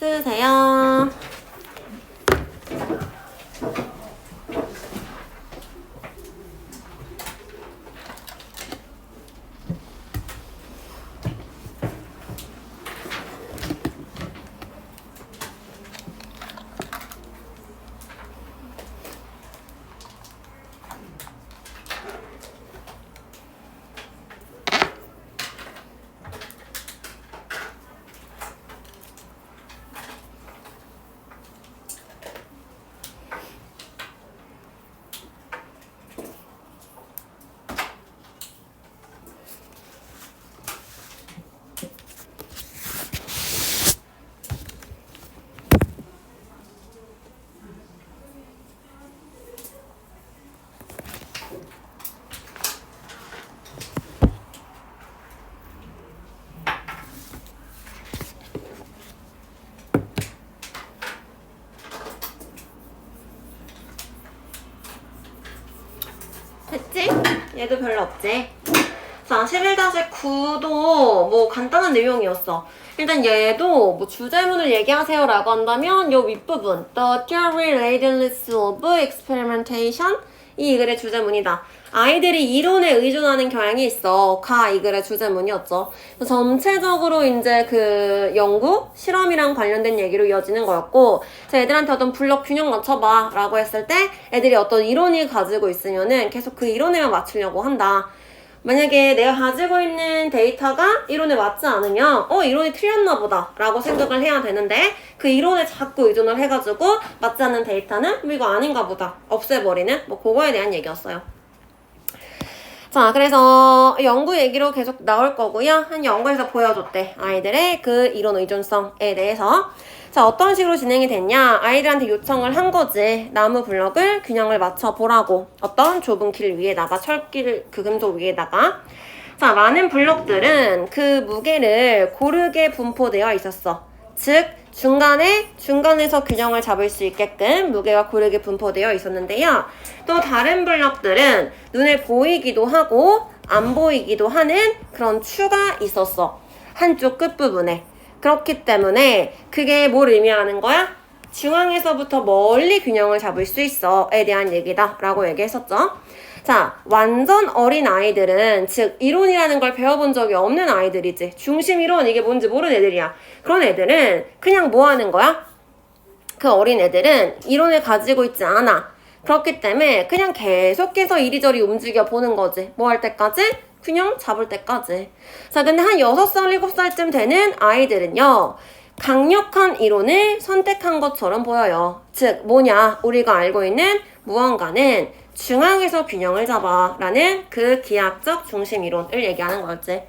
쓰세요. 됐지? 얘도 별로 없지? 자, 11-9도 뭐 간단한 내용이었어. 일단 얘도 뭐 주제문을 얘기하세요라고 한다면 요 윗부분 The theory readiness of experimentation 이 글의 주제문이다. 아이들이 이론에 의존하는 경향이 있어. 가 이 글의 주제문이었죠. 전체적으로 이제 그 연구, 실험이랑 관련된 얘기로 이어지는 거였고, 자, 애들한테 어떤 블록 균형 맞춰봐 라고 했을 때 애들이 어떤 이론을 가지고 있으면은 계속 그 이론에만 맞추려고 한다. 만약에 내가 가지고 있는 데이터가 이론에 맞지 않으면 어 이론이 틀렸나 보다 라고 생각을 해야 되는데 그 이론에 자꾸 의존을 해가지고 맞지 않는 데이터는 뭐 이거 아닌가 보다. 없애버리는 뭐 그거에 대한 얘기였어요. 자 그래서 연구 얘기로 계속 나올 거고요. 한 연구에서 보여줬대 아이들의 그 이론 의존성에 대해서 자 어떤 식으로 진행이 됐냐? 아이들한테 요청을 한 거지. 나무 블럭을 균형을 맞춰 보라고. 어떤 좁은 길 위에다가 철길 그 금속 위에다가. 자 많은 블럭들은 그 무게를 고르게 분포되어 있었어. 즉 중간에 중간에서 균형을 잡을 수 있게끔 무게가 고르게 분포되어 있었는데요. 또 다른 블럭들은 눈에 보이기도 하고 안 보이기도 하는 그런 추가 있었어. 한쪽 끝부분에 그렇기 때문에 그게 뭘 의미하는 거야? 중앙에서부터 멀리 균형을 잡을 수 있어에 대한 얘기다 라고 얘기했었죠. 자, 완전 어린 아이들은, 즉, 이론이라는 걸 배워본 적이 없는 아이들이지. 중심 이론, 이게 뭔지 모르는 애들이야. 그런 애들은 그냥 뭐 하는 거야? 그 어린 애들은 이론을 가지고 있지 않아. 그렇기 때문에 그냥 계속해서 이리저리 움직여 보는 거지. 뭐 할 때까지? 균형 잡을 때까지. 자, 근데 한 6살, 7살쯤 되는 아이들은요. 강력한 이론을 선택한 것처럼 보여요. 즉, 뭐냐? 우리가 알고 있는 무언가는 중앙에서 균형을 잡아 라는 그 기하학적 중심 이론을 얘기하는 거였지.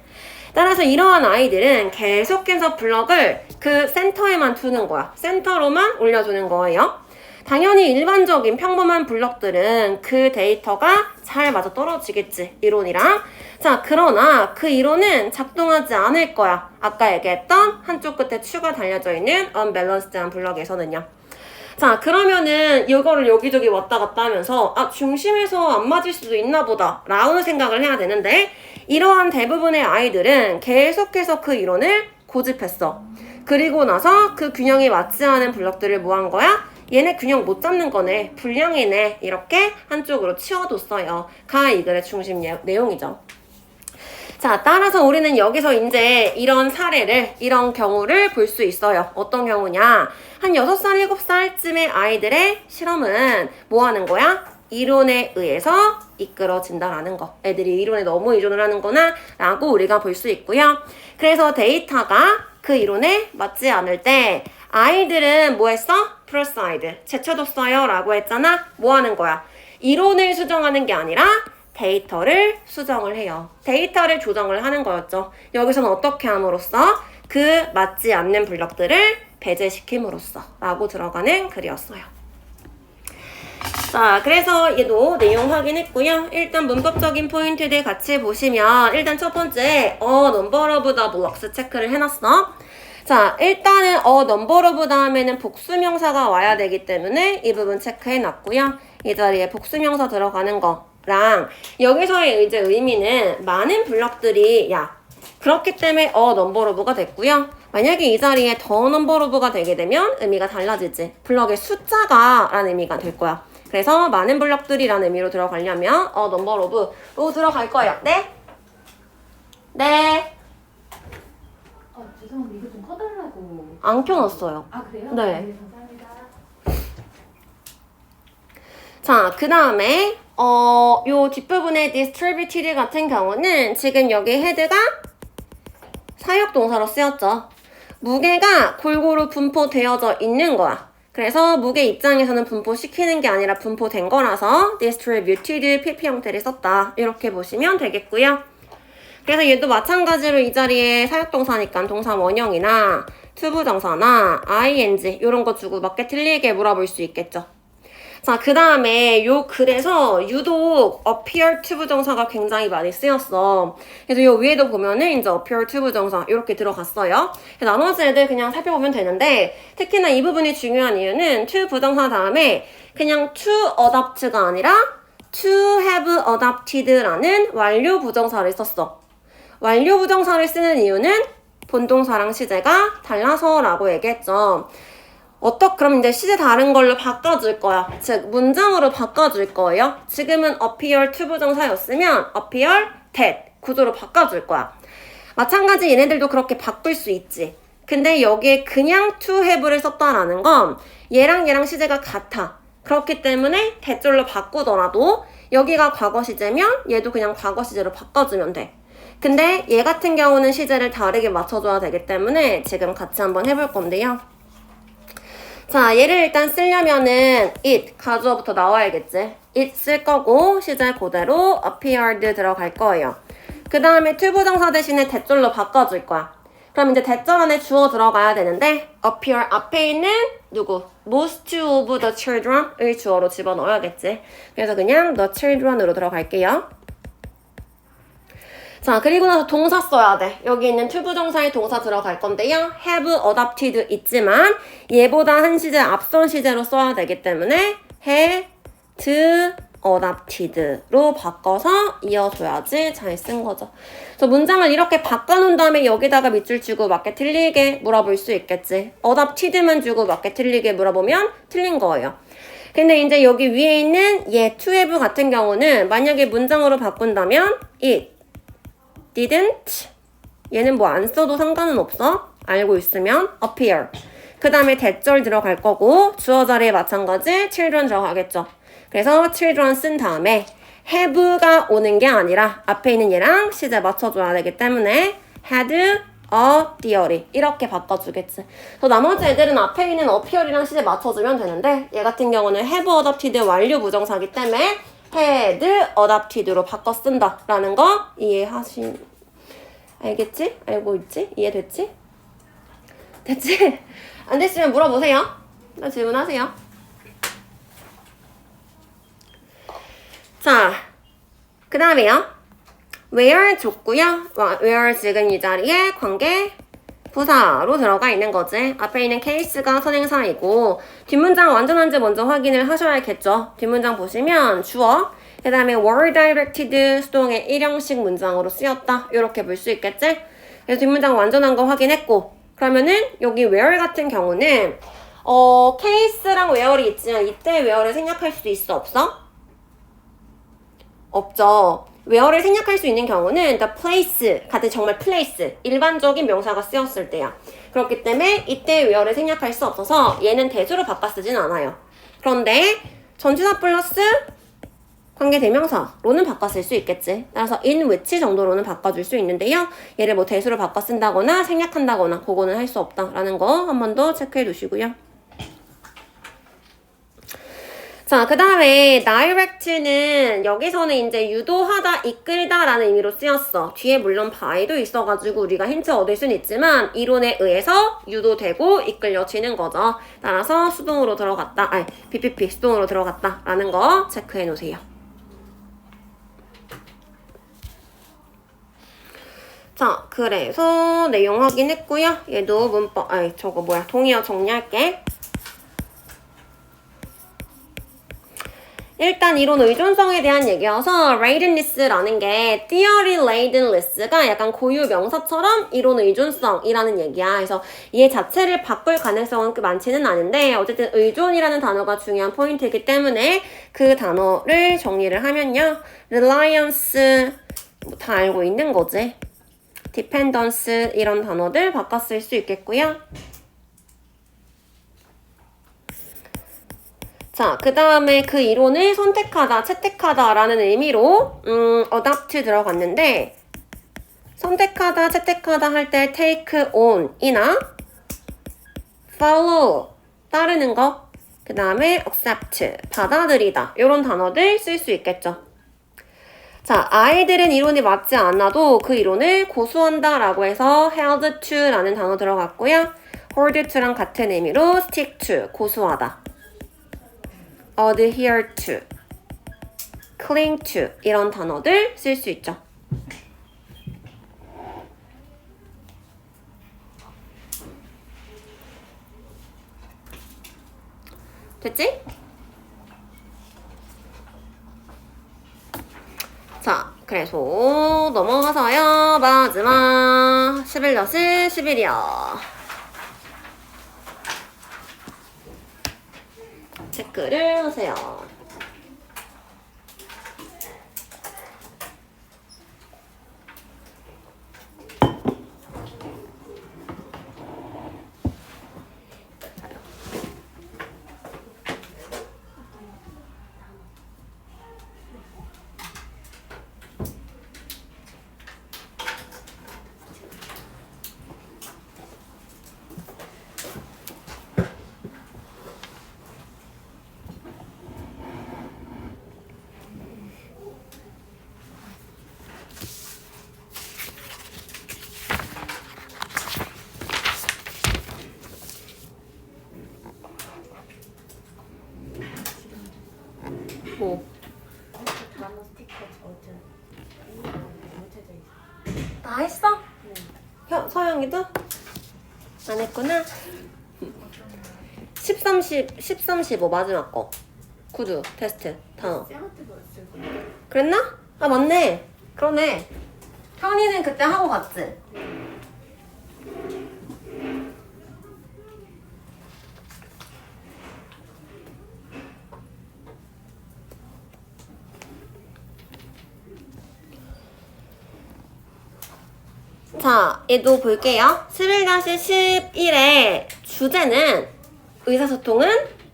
따라서 이러한 아이들은 계속해서 블럭을 그 센터에만 두는 거야. 센터로만 올려주는 거예요. 당연히 일반적인 평범한 블럭들은 그 데이터가 잘 맞아 떨어지겠지. 이론이랑. 자, 그러나 그 이론은 작동하지 않을 거야. 아까 얘기했던 한쪽 끝에 추가 달려져 있는 언밸런스드한 블럭에서는요. 자, 그러면은 이거를 여기저기 왔다 갔다 하면서 아, 중심에서 안 맞을 수도 있나 보다 라는 생각을 해야 되는데 이러한 대부분의 아이들은 계속해서 그 이론을 고집했어. 그리고 나서 그 균형이 맞지 않은 블럭들을 뭐한 거야? 얘네 균형 못 잡는 거네. 불량이네. 이렇게 한쪽으로 치워뒀어요. 가 이 글의 중심 내- 내용이죠. 자, 따라서 우리는 여기서 이제 이런 사례를, 이런 경우를 볼 수 있어요. 어떤 경우냐? 한 6살, 7살쯤의 아이들의 실험은 뭐 하는 거야? 이론에 의해서 이끌어진다라는 거. 애들이 이론에 너무 의존을 하는구나, 라고 우리가 볼 수 있고요. 그래서 데이터가 그 이론에 맞지 않을 때, 아이들은 뭐 했어? 프로사이드. 제쳐뒀어요. 라고 했잖아? 뭐 하는 거야? 이론을 수정하는 게 아니라, 데이터를 수정을 해요. 데이터를 조정을 하는 거였죠. 여기서는 어떻게 함으로써 그 맞지 않는 블럭들을 배제시킴으로써 라고 들어가는 글이었어요. 자, 그래서 얘도 내용 확인했고요. 일단 문법적인 포인트들 같이 보시면 일단 첫 번째 어 number of the blocks 체크를 해놨어. 자, 일단은 어 number of 다음에는 복수명사가 와야 되기 때문에 이 부분 체크해 놨고요. 이 자리에 복수명사 들어가는 거랑 여기서의 이제 의미는 많은 블럭들이 야 그렇기 때문에 어 넘버 오브가 됐고요. 만약에 이 자리에 더 넘버 오브가 되게 되면 의미가 달라지지. 블럭의 숫자가 라는 의미가 될 거야. 그래서 많은 블럭들이라는 의미로 들어가려면 어 넘버 오브로 들어갈 거예요. 네? 네. 어, 죄송한데 이거 좀 커달라고. 안 켜놨어요. 아, 그래요? 네. 감사합니다. 자, 그 다음에 어, 요 뒷부분의 distributed 같은 경우는 지금 여기 헤드가 사역 동사로 쓰였죠. 무게가 골고루 분포되어져 있는 거야. 그래서 무게 입장에서는 분포시키는 게 아니라 분포된 거라서 distributed pp 형태를 썼다. 이렇게 보시면 되겠고요. 그래서 얘도 마찬가지로 이 자리에 사역동사니까 동사 원형이나 투부정사나 ing 이런 거 주고 맞게 틀리게 물어볼 수 있겠죠. 자, 그 다음에 요 글에서 유독 appear to 부정사가 굉장히 많이 쓰였어. 그래서 요 위에도 보면은 이제 appear to 부정사 이렇게 들어갔어요. 나머지 애들 그냥 살펴보면 되는데 특히나 이 부분이 중요한 이유는 to 부정사 다음에 그냥 to adopt가 아니라 to have adopted라는 완료 부정사를 썼어. 완료 부정사를 쓰는 이유는 본동사랑 시제가 달라서라고 얘기했죠. 어떻 그럼 이제 시제 다른 걸로 바꿔줄 거야. 즉 문장으로 바꿔줄 거예요. 지금은 appear to 부정사였으면 appear that 구조로 바꿔줄 거야. 마찬가지 얘네들도 그렇게 바꿀 수 있지. 근데 여기에 그냥 to have를 썼다라는 건 얘랑 얘랑 시제가 같아. 그렇기 때문에 대절로 바꾸더라도 여기가 과거 시제면 얘도 그냥 과거 시제로 바꿔주면 돼. 근데 얘 같은 경우는 시제를 다르게 맞춰줘야 되기 때문에 지금 같이 한번 해볼 건데요. 자, 얘를 일단 쓰려면은 it 가주어부터 나와야겠지. it 쓸 거고 시제 그대로 appeared 들어갈 거예요. 그 다음에 to 부정사 대신에 대절로 바꿔줄 거야. 그럼 이제 대절 안에 주어 들어가야 되는데 appear 앞에 있는 누구? most of the children을 주어로 집어넣어야겠지. 그래서 그냥 the children으로 들어갈게요. 자, 그리고 나서 동사 써야 돼. 여기 있는 투부정사의 동사 들어갈 건데요. have adopted 있지만 얘보다 한 시제 앞선 시제로 써야 되기 때문에 had adopted로 바꿔서 이어줘야지 잘 쓴 거죠. 그래서 문장을 이렇게 바꿔놓은 다음에 여기다가 밑줄 주고 맞게 틀리게 물어볼 수 있겠지. adopted만 주고 맞게 틀리게 물어보면 틀린 거예요. 근데 이제 여기 위에 있는 얘 to have 같은 경우는 만약에 문장으로 바꾼다면 it didn't 얘는 뭐 안 써도 상관은 없어. 알고 있으면 appear. 그 다음에 대절 들어갈 거고 주어 자리에 마찬가지 children 들어가겠죠. 그래서 children 쓴 다음에 have가 오는 게 아니라 앞에 있는 얘랑 시제 맞춰줘야 되기 때문에 had a theory. 이렇게 바꿔주겠지. 또 나머지 애들은 앞에 있는 appear이랑 시제 맞춰주면 되는데 얘 같은 경우는 have adopted 완료 부정사기 때문에 had adopted로 바꿔 쓴다 라는 거 이해하신 알겠지? 알고 있지? 이해됐지? 됐지? 안 됐으면 물어보세요 나 질문하세요 자, 그 다음에요 where 줬고요 와, where 지금 이 자리에 관계 부사로 들어가 있는 거지. 앞에 있는 케이스가 선행사이고 뒷문장 완전한지 먼저 확인을 하셔야겠죠. 뒷문장 보시면 주어 그 다음에 were directed 수동의 일형식 문장으로 쓰였다. 이렇게 볼 수 있겠지? 그래서 뒷문장 완전한 거 확인했고 그러면은 여기 where 같은 경우는 어 케이스랑 where이 있지만 이때 where를 생략할 수도 있어 없어? 없죠. Where를 생략할 수 있는 경우는 the place 같은 정말 place 일반적인 명사가 쓰였을 때야. 그렇기 때문에 이때 where를 생략할 수 없어서 얘는 대수로 바꿔 쓰진 않아요. 그런데 전치사 플러스 관계 대명사로는 바꿔 쓸 수 있겠지. 따라서 in which 정도로는 바꿔줄 수 있는데요. 얘를 뭐 대수로 바꿔 쓴다거나 생략한다거나 그거는 할 수 없다라는 거 한 번 더 체크해 두시고요. 자, 그 다음에 direct는 여기서는 이제 유도하다, 이끌다라는 의미로 쓰였어. 뒤에 물론 by도 있어가지고 우리가 힌트 얻을 수는 있지만 이론에 의해서 유도되고 이끌려지는 거죠. 따라서 수동으로 들어갔다, 아니, PPP 수동으로 들어갔다라는 거 체크해 놓으세요. 자, 그래서 내용 확인했고요. 얘도 문법, 아니, 저거 뭐야, 동의어 정리할게. 일단 이론 의존성에 대한 얘기여서 lateness라는 게 theory lateness가 약간 고유 명사처럼 이론 의존성이라는 얘기야. 그래서 얘 자체를 바꿀 가능성은 그 많지는 않은데 어쨌든 의존이라는 단어가 중요한 포인트이기 때문에 그 단어를 정리를 하면요. reliance 뭐 다 알고 있는 거지. dependence 이런 단어들 쓸수 있겠고요. 자, 그 다음에 그 이론을 선택하다, 채택하다 라는 의미로, 음, adopt 들어갔는데, 선택하다, 채택하다 할 때 take on 이나 follow, 따르는 거, 그 다음에 accept, 받아들이다. 이런 단어들 쓸 수 있겠죠. 자, 아이들은 이론이 맞지 않아도 그 이론을 고수한다 라고 해서 held to 라는 단어 들어갔고요. hold to랑 같은 의미로 stick to, 고수하다. Adhere to, cling to 이런 단어들 쓸 수 있죠. 됐지? 자, 그래서 넘어가서요. 마지막 11넷이 11이요. 체크를 하세요. 뭐? 나는 스티커 저한테 못해져 있어. 다 했어? 혀, 서영이도? 안 했구나? 13, 10, 13, 15 마지막 거. 구두, 테스트, 단어. 그랬나? 아, 맞네. 그러네. 현이는 그때 하고 갔지? 자, 얘도 볼게요. 11-11의 주제는 의사소통은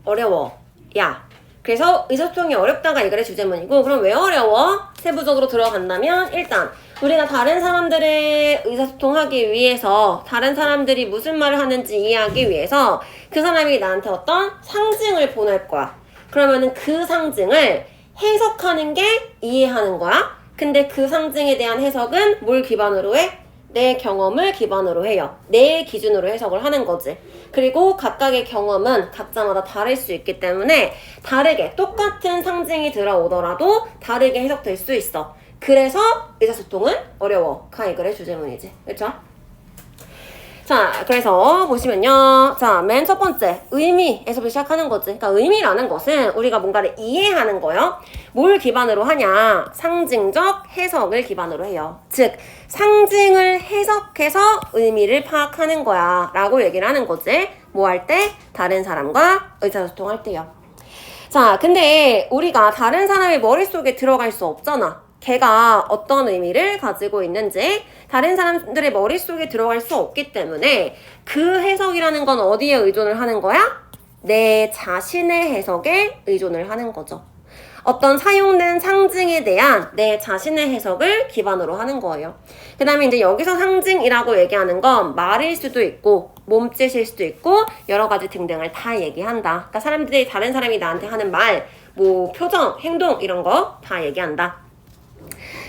어려워. 야. 그래서 의사소통이 어렵다가 이글의 주제문이고, 그럼 왜 어려워? 세부적으로 들어간다면, 일단, 우리가 다른 사람들의 의사소통하기 위해서, 다른 사람들이 무슨 말을 하는지 이해하기 위해서, 그 사람이 나한테 어떤 상징을 보낼 거야. 그러면은 그 상징을 해석하는 게 이해하는 거야. 근데 그 상징에 대한 해석은 뭘 기반으로 해? 내 경험을 기반으로 해요. 내 기준으로 해석을 하는 거지. 그리고 각각의 경험은 각자마다 다를 수 있기 때문에 다르게 똑같은 상징이 들어오더라도 다르게 해석될 수 있어. 그래서 의사소통은 어려워. 카이글의 주제문이지. 그렇죠? 자, 그래서 보시면요. 자, 맨 첫 번째, 의미에서부터 시작하는 거지. 그러니까 의미라는 것은 우리가 뭔가를 이해하는 거요. 뭘 기반으로 하냐? 상징적 해석을 기반으로 해요. 즉, 상징을 해석해서 의미를 파악하는 거야. 라고 얘기를 하는 거지. 뭐 할 때? 다른 사람과 의사소통할 때요. 자, 근데 우리가 다른 사람의 머릿속에 들어갈 수 없잖아. 걔가 어떤 의미를 가지고 있는지 다른 사람들의 머릿속에 들어갈 수 없기 때문에 그 해석이라는 건 어디에 의존을 하는 거야? 내 자신의 해석에 의존을 하는 거죠. 어떤 사용된 상징에 대한 내 자신의 해석을 기반으로 하는 거예요. 그 다음에 이제 여기서 상징이라고 얘기하는 건 말일 수도 있고, 몸짓일 수도 있고, 여러 가지 등등을 다 얘기한다. 그러니까 사람들이, 다른 사람이 나한테 하는 말, 뭐, 표정, 행동, 이런 거 다 얘기한다.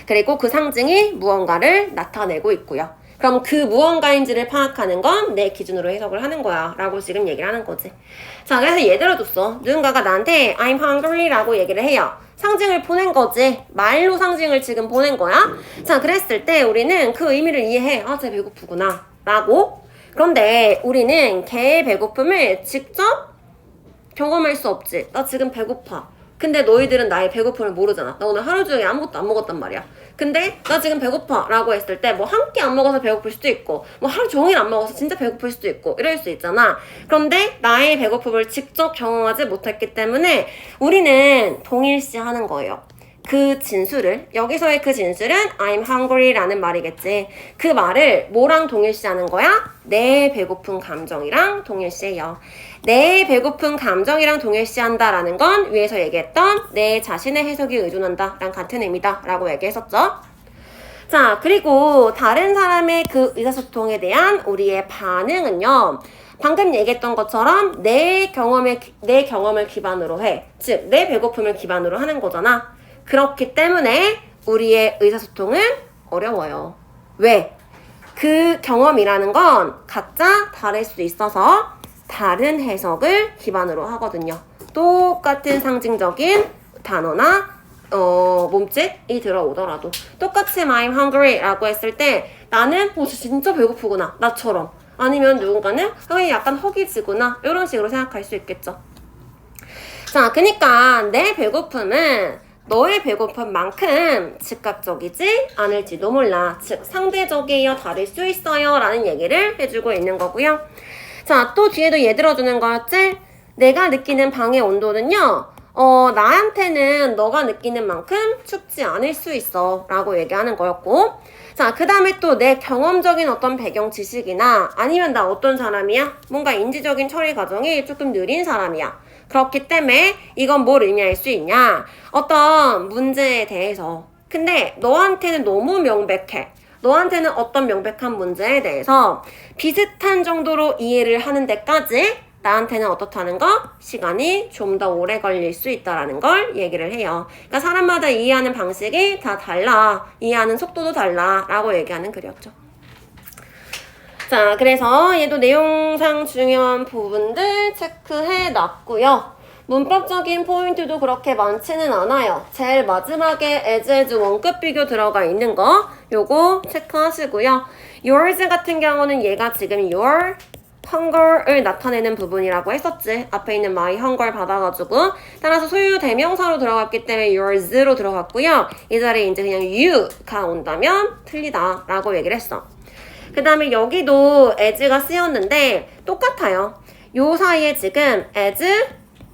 그리고 그 상징이 무언가를 나타내고 있고요. 그럼 그 무언가인지를 파악하는 건 내 기준으로 해석을 하는 거야. 라고 지금 얘기를 하는 거지. 자, 그래서 예를 줬어. 누군가가 나한테 I'm hungry 라고 얘기를 해요. 상징을 보낸 거지. 말로 상징을 지금 보낸 거야. 자, 그랬을 때 우리는 그 의미를 이해해. 아, 쟤 배고프구나. 라고. 그런데 우리는 걔의 배고픔을 직접 경험할 수 없지. 나 지금 배고파. 근데 너희들은 나의 배고픔을 모르잖아. 나 오늘 하루 종일 아무것도 안 먹었단 말이야. 근데 나 지금 배고파 라고 했을 때 뭐 한 끼 안 먹어서 배고플 수도 있고 뭐 하루 종일 안 먹어서 진짜 배고플 수도 있고 이럴 수 있잖아. 그런데 나의 배고픔을 직접 경험하지 못했기 때문에 우리는 동일시 하는 거예요. 그 진술을 여기서의 그 진술은 I'm hungry라는 말이겠지. 그 말을 뭐랑 동일시하는 거야? 내 배고픈 감정이랑 동일시해요. 내 배고픈 감정이랑 동일시한다라는 건 위에서 얘기했던 내 자신의 해석이 의존한다랑 같은 의미다라고 얘기했었죠. 자, 그리고 다른 사람의 그 의사소통에 대한 우리의 반응은요. 방금 얘기했던 것처럼 내 경험에 내 경험을 기반으로 해. 즉, 내 배고픔을 기반으로 하는 거잖아. 그렇기 때문에 우리의 의사소통은 어려워요. 왜? 그 경험이라는 건 각자 다를 수 있어서 다른 해석을 기반으로 하거든요. 똑같은 상징적인 단어나 어, 몸짓이 들어오더라도 똑같이 I'm hungry라고 했을 때 나는 어, 진짜 배고프구나 나처럼 아니면 누군가는 어, 약간 허기지구나 이런 식으로 생각할 수 있겠죠. 자, 그러니까 내 배고픔은 너의 배고픔 만큼 즉각적이지 않을지도 몰라. 즉, 상대적이어 다를 수 있어요. 라는 얘기를 해주고 있는 거고요. 자, 또 뒤에도 얘 들어주는 거였지? 내가 느끼는 방의 온도는요, 어, 나한테는 너가 느끼는 만큼 춥지 않을 수 있어. 라고 얘기하는 거였고. 자, 그 다음에 또 내 경험적인 어떤 배경 지식이나 아니면 나 어떤 사람이야? 뭔가 인지적인 처리 과정이 조금 느린 사람이야. 그렇기 때문에 이건 뭘 의미할 수 있냐? 어떤 문제에 대해서. 근데 너한테는 너무 명백해. 너한테는 어떤 명백한 문제에 대해서 비슷한 정도로 이해를 하는 데까지 나한테는 어떻다는 거? 시간이 좀 더 오래 걸릴 수 있다라는 걸 얘기를 해요. 그러니까 사람마다 이해하는 방식이 다 달라. 이해하는 속도도 달라. 라고 얘기하는 글이었죠. 자, 그래서 얘도 내용상 중요한 부분들 체크해 놨고요. 문법적인 포인트도 그렇게 많지는 않아요. 제일 마지막에 as as 원급 비교 들어가 있는 거 요거 체크하시고요. yours 같은 경우는 얘가 지금 your hunger을 나타내는 부분이라고 했었지. 앞에 있는 my hunger 받아가지고 따라서 소유 대명사로 들어갔기 때문에 yours로 들어갔고요. 이 자리에 이제 그냥 you가 온다면 틀리다라고 얘기를 했어. 그 다음에 여기도 as가 쓰였는데 똑같아요. 요 사이에 지금 as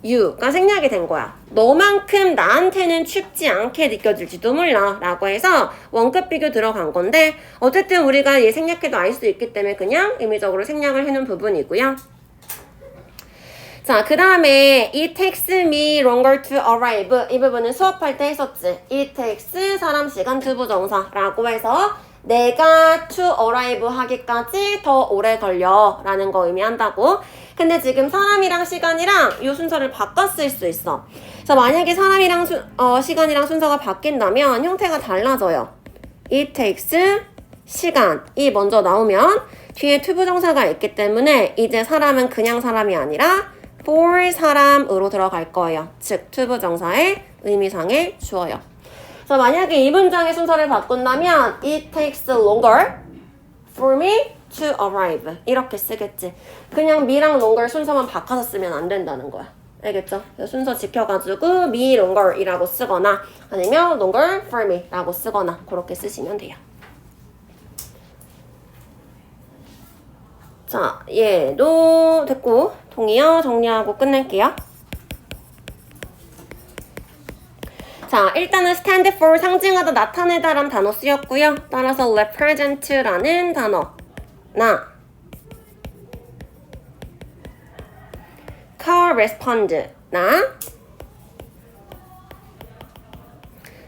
you가 생략이 된 거야. 너만큼 나한테는 춥지 않게 느껴질지도 몰라 라고 해서 원급 비교 들어간 건데 어쨌든 우리가 얘 생략해도 알 수 있기 때문에 그냥 의미적으로 생략을 해놓은 부분이고요. 자, 그 다음에 it takes me longer to arrive 이 부분은 수업할 때 했었지. it takes 사람 시간 두부 정사라고 해서 내가 to arrive 하기까지 더 오래 걸려 라는 거 의미한다고. 근데 지금 사람이랑 시간이랑 이 순서를 바꿨을 수 있어. 그래서 만약에 사람이랑 수, 어, 시간이랑 순서가 바뀐다면 형태가 달라져요. it takes 시간이 먼저 나오면 뒤에 투부정사가 있기 때문에 이제 사람은 그냥 사람이 아니라 for 사람으로 들어갈 거예요. 즉 투부정사의 의미상의 주어요. 그래서 만약에 이 문장의 순서를 바꾼다면 it takes longer for me to arrive 이렇게 쓰겠지. 그냥 me랑 longer 순서만 바꿔서 쓰면 안 된다는 거야. 알겠죠? 순서 지켜가지고 me longer이라고 쓰거나 아니면 longer for me라고 쓰거나 그렇게 쓰시면 돼요. 자, 얘도 됐고 동의어 정리하고 끝낼게요. 자, 일단은 stand for 상징하다 나타내다라는 단어 쓰였고요. 따라서 represent라는 단어 나 correspond 나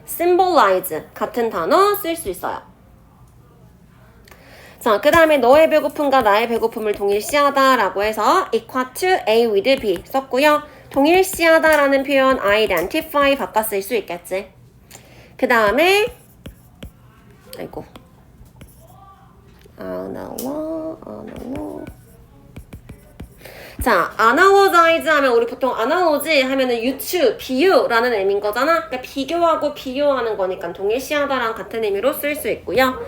symbolize 같은 단어 쓸 수 있어요. 자, 그 다음에 너의 배고픔과 나의 배고픔을 동일시하다라고 해서 equal to A with B 썼고요. 동일시하다라는 표현 identify 바꿔 쓸 수 있겠지. 그 다음에 아이고 analog, analog. 자, analogize 하면 우리 보통 analogy 하면은 유추, 비유라는 의미인 거잖아. 그러니까 비교하고 비교하는 거니까 동일시하다랑 같은 의미로 쓸 수 있고요.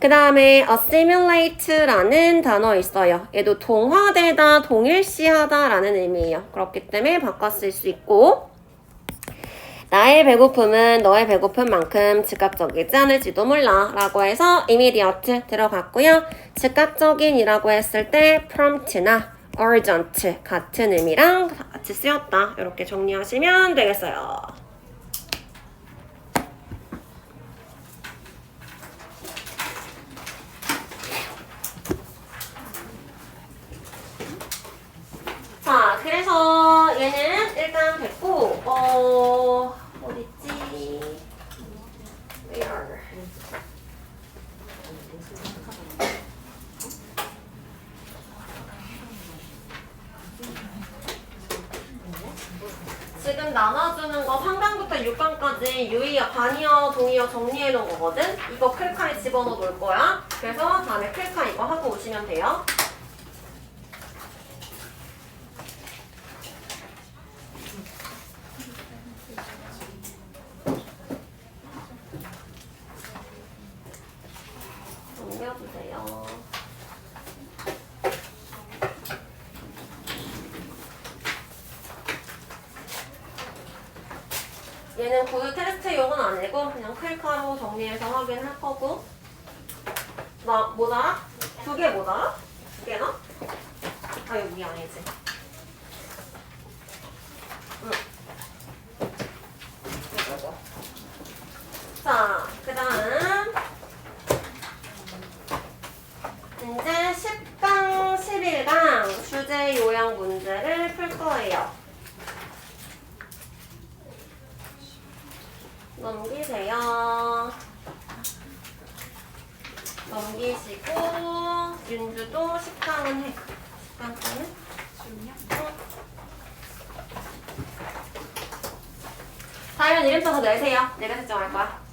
그 다음에 assimilate라는 단어 있어요. 얘도 동화되다, 동일시하다 라는 의미예요. 그렇기 때문에 바꿔 쓸 수 있고 나의 배고픔은 너의 배고픔만큼 즉각적이지 않을지도 몰라 라고 해서 immediate 들어갔고요. 즉각적인이라고 했을 때 prompt나 urgent 같은 의미랑 같이 쓰였다. 이렇게 정리하시면 되겠어요. 자, 그래서 얘는 일단 됐고, 어, 어딨지? Where? 지금 나눠주는 거 3강부터 6강까지 유의어, 반이어, 동의어 정리해 놓은 거거든? 이거 클카에 집어넣어 놓을 거야. 그래서 다음에 클카 이거 하고 오시면 돼요. 얘는 구두 테스트용은 아니고 그냥 클카로 정리해서 확인할 거고 나 모자라? 두 개 모자라? 두 개나? 아 여기 아니지 자그 다음 이제 10강 11강 주제 요약 문제를 풀 거예요 넘기세요. 넘기시고 윤주도 10강은 해. 10강까는? 다이언 이름 써서 내세요. 내가 설정할 거야.